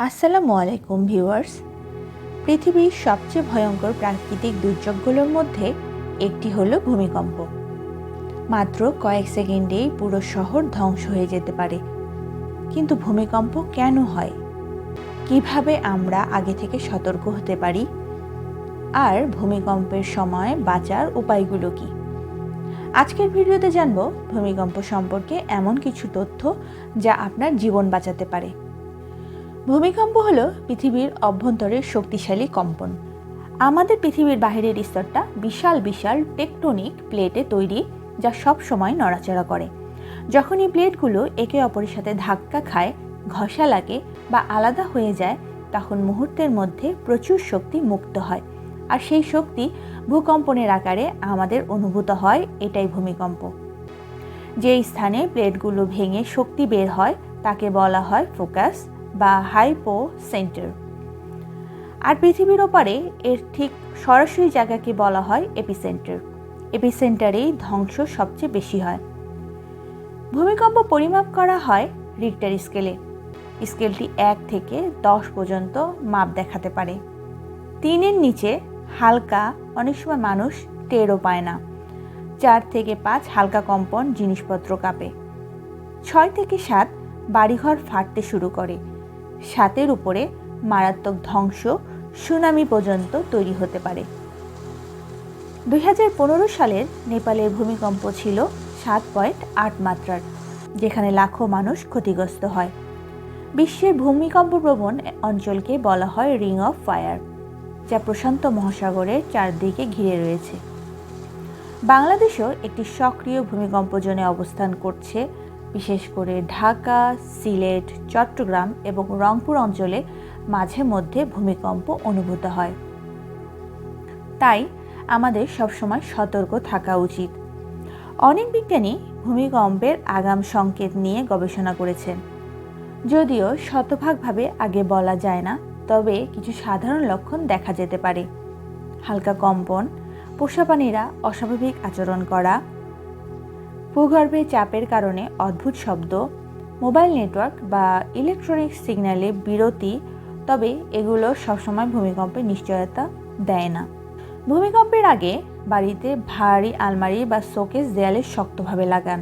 আসসালামু আলাইকুম, ভিউয়ার্স। পৃথিবীর সবচেয়ে ভয়ঙ্কর প্রাকৃতিক দুর্যোগগুলোর মধ্যে একটি হলো ভূমিকম্প। মাত্র কয়েক সেকেন্ডেই পুরো শহর ধ্বংস হয়ে যেতে পারে। কিন্তু ভূমিকম্প কেন হয়? কীভাবে আমরা আগে থেকে সতর্ক হতে পারি? আর ভূমিকম্পের সময় বাঁচার উপায়গুলো কি? আজকের ভিডিওতে জানব ভূমিকম্প সম্পর্কে এমন কিছু তথ্য যা আপনার জীবন বাঁচাতে পারে। ভূমিকম্প হলো পৃথিবীর অভ্যন্তরের শক্তিশালী কম্পন। আমাদের পৃথিবীর বাহিরের স্তরটা বিশাল বিশাল টেকটনিক প্লেটে তৈরি, যা সব সময় নড়াচড়া করে। যখন এই প্লেটগুলো একে অপরের সাথে ধাক্কা খায়, ঘষা লাগে বা আলাদা হয়ে যায়, তখন মুহূর্তের মধ্যে প্রচুর শক্তি মুক্ত হয়। আর সেই শক্তি ভূকম্পনের আকারে আমাদের অনুভূত হয়, এটাই ভূমিকম্প। যে স্থানে প্লেটগুলো ভেঙে শক্তি বের হয়, তাকে বলা হয় ফোকাস। বা হাইপো সেন্টার। আর পৃথিবীর ওপারে এর ঠিক সরাসরি জায়গাকে বলা হয় এপিসেন্টার। এপিসেন্টারেই ধ্বংস সবচেয়ে বেশি হয়। ভূমিকম্প পরিমাপ করা হয় রিক্টার স্কেলে। স্কেলটি এক থেকে দশ পর্যন্ত মাপ দেখাতে পারে। তিনের নিচে হালকা, অনেক সময় মানুষ টেরও পায় না। চার থেকে পাঁচ হালকা কম্পন জিনিসপত্র কাঁপে। ছয় থেকে সাত বাড়িঘর ফাটতে শুরু করে। সাতের উপরে মারাত্মক ধ্বংস সুনামি পর্যন্ত তৈরি হতে পারে। দু হাজার পনেরো সালের নেপালের ভূমিকম্প ছিল সাত পয়েন্ট আট মাত্রার, যেখানে লাখো মানুষ ক্ষতিগ্রস্ত হয়। বিশ্বের ভূমিকম্প প্রবণ অঞ্চলকে বলা হয় রিং অফ ফায়ার, যা প্রশান্ত মহাসাগরের চারদিকে ঘিরে রয়েছে। বাংলাদেশও একটি সক্রিয় ভূমিকম্প জোনে অবস্থান করছে বিশেষ করে ঢাকা, সিলেট, চট্টগ্রাম এবং রংপুর অঞ্চলে মাঝে মধ্যে ভূমিকম্প অনুভূত হয়। তাই আমাদের সবসময় সতর্ক থাকা উচিত। অনেক বিজ্ঞানী ভূমিকম্পের আগাম সংকেত নিয়ে গবেষণা করেছেন যদিও শতভাগভাবে আগে বলা যায় না, তবে কিছু সাধারণ লক্ষণ দেখা যেতে পারে। হালকা কম্পন, পোষা প্রাণীরা অস্বাভাবিক আচরণ করা ভূগর্ভে চাপের কারণে অদ্ভুত শব্দ, মোবাইল নেটওয়ার্ক বা ইলেকট্রনিক সিগন্যালে বিরতি, তবে এগুলো সবসময় ভূমিকম্পের নিশ্চয়তা দেয় না। ভূমিকম্পের আগে বাড়িতে ভারী আলমারি বা শোকেস দেয়ালে শক্তভাবে লাগান।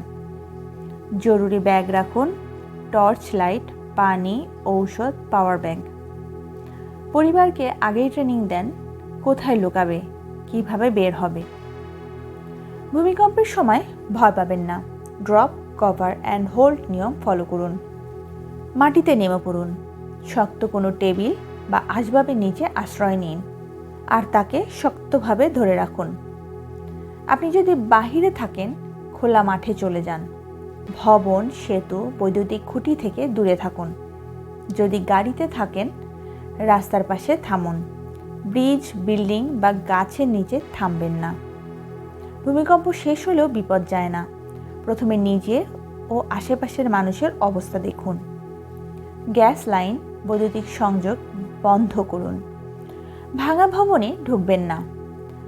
জরুরি ব্যাগ রাখুন, টর্চ লাইট, পানি, ঔষধ, পাওয়ার ব্যাংক। পরিবারকে আগেই ট্রেনিং দেন, কোথায় লুকাবে, কীভাবে বের হবে। ভূমিকম্পের সময় ভয় পাবেন না। ড্রপ, কভার অ্যান্ড হোল্ড নিয়ম ফলো করুন। মাটিতে নেমে পড়ুন। শক্ত কোনো টেবিল বা আসবাবের নিচে আশ্রয় নিন আর তাকে শক্তভাবে ধরে রাখুন। আপনি যদি বাহিরে থাকেন, খোলা মাঠে চলে যান। ভবন, সেতু, বৈদ্যুতিক খুঁটি থেকে দূরে থাকুন। যদি গাড়িতে থাকেন, রাস্তার পাশে থামুন। ব্রিজ, বিল্ডিং বা গাছের নিচে থামবেন না। ভূমিকম্প শেষ হলেও বিপদ যায় না। প্রথমে নিজে ও আশেপাশের মানুষের অবস্থা দেখুন। গ্যাস লাইন, বৈদ্যুতিক সংযোগ বন্ধ করুন। ভাঙা ভবনে ঢুকবেন না।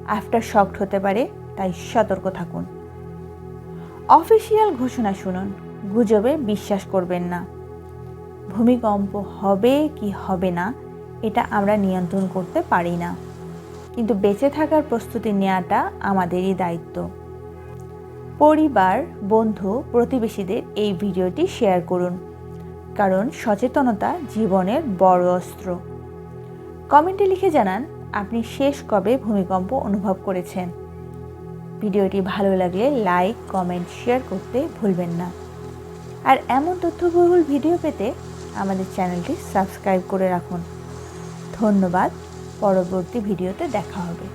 আফটার শকড হতে পারে, তাই সতর্ক থাকুন। অফিসিয়াল ঘোষণা শুনুন, গুজবে বিশ্বাস করবেন না। ভূমিকম্প হবে কি হবে না, এটা আমরা নিয়ন্ত্রণ করতে পারি না। কিন্তু বেঁচে থাকার প্রস্তুতি নেওয়াটা আমাদেরই দায়িত্ব। পরিবার, বন্ধু, প্রতিবেশীদের এই ভিডিওটি শেয়ার করুন, কারণ সচেতনতা জীবনের বড় অস্ত্র। কমেন্টে লিখে জানান, আপনি শেষ কবে ভূমিকম্প অনুভব করেছেন? ভিডিওটি ভালো লাগলে লাইক, কমেন্ট, শেয়ার করতে ভুলবেন না। আর এমন তথ্যবহুল ভিডিও পেতে আমাদের চ্যানেলটি সাবস্ক্রাইব করে রাখুন। ধন্যবাদ। পরবর্তী ভিডিওতে দেখা হবে।